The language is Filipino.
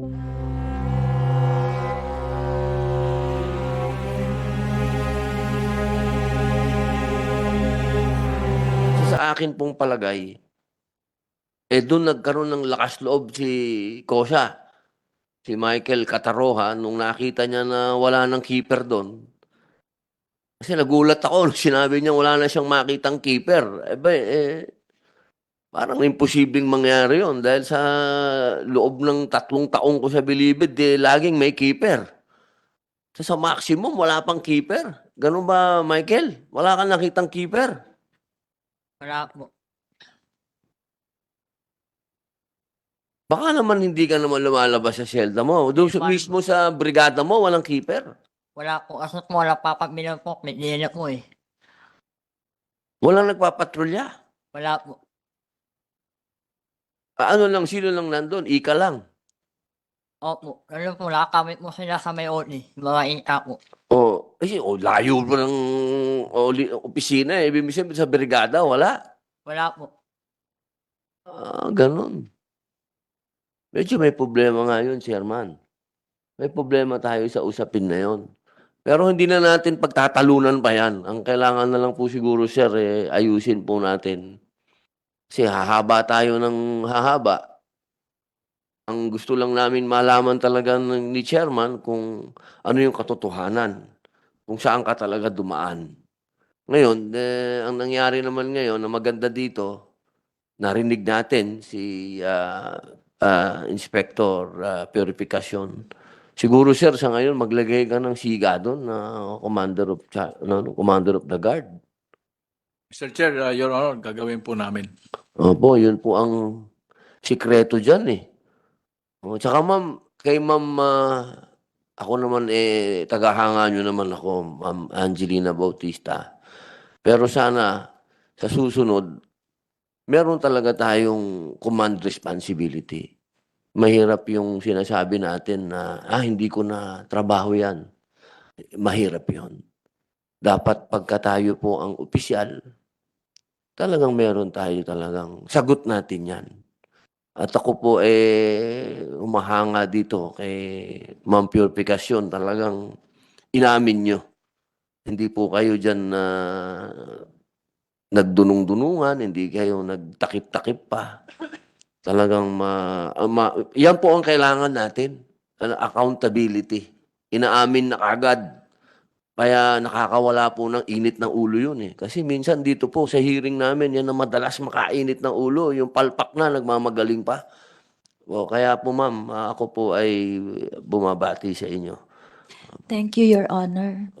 Sa akin pong palagay, eh doon nagkaroon ng lakas loob si Kosa, si Michael Cataroha, nung nakita niya na wala ng keeper doon. Kasi nagulat ako sinabi niya wala na siyang makitang keeper. Eh, ba, eh parang imposibleng mangyari yon dahil sa loob ng tatlong taong ko sa Bilibid, eh, laging may keeper. So, sa maximum, wala pang keeper. Ganun ba, Michael? Wala kang nakitang keeper? Wala po. Baka naman hindi ka naman lumalabas sa shelter mo. Doon sa, mismo sa brigada mo, walang keeper. Wala po. Asot mo, wala papagbilang po. May nila po eh. Walang nagpapatrolya. Wala po. Ano lang, sino lang nandun? Ika lang. Opo. Ano po, nakakamit mo sila sa may oni. Mga inta po. O, kasi o, layo pa ng o, li- opisina eh. Ibig sabihin sa brigada, wala. Wala po. Ah, ganun. Medyo may problema nga yun, Chairman. May problema tayo sa usapin na yun. Pero hindi na natin pagtatalunan pa yan. Ang kailangan na lang po siguro, sir, eh, ayusin po natin. Kasi hahaba tayo ng hahaba. Ang gusto lang namin malaman talaga ng- ni Chairman kung ano yung katotohanan. Kung saan ka talaga dumaan. Ngayon, eh, ang nangyari naman ngayon na maganda dito, narinig natin si ah, ah, Inspector ah, Purification. Siguro sir, sa ngayon maglagay ka ng siga doon na Commander of Cha- ano, Commander of the Guard. Mr. Chair, uh, Your Honor, gagawin po namin. Opo, yun po ang sikreto diyan eh. O, tsaka ma'am, kay ma'am ah, ako naman eh tagahanga nyo naman ako, ma'am Angelina Bautista. Pero sana sa susunod meron talaga tayong command responsibility. Mahirap yung sinasabi natin na, ah, hindi ko na trabaho yan. Mahirap yon. Dapat pagka tayo po ang opisyal, talagang meron tayo talagang sagot natin yan. At ako po eh umahanga dito kay Ma'am Purification talagang inamin nyo. Hindi po kayo dyan na nagdunong-dunungan, hindi kayo nagtakip-takip pa. Talagang ma, ah, ma, yan po ang kailangan natin. Accountability. Inaamin na kagad. Kaya nakakawala po ng init ng ulo yun eh. Kasi minsan dito po sa hearing namin, yan na madalas makainit ng ulo. Yung palpak na, nagmamagaling pa. O, kaya po ma'am, ah, ako po ay bumabati sa inyo. Thank you, Your Honor.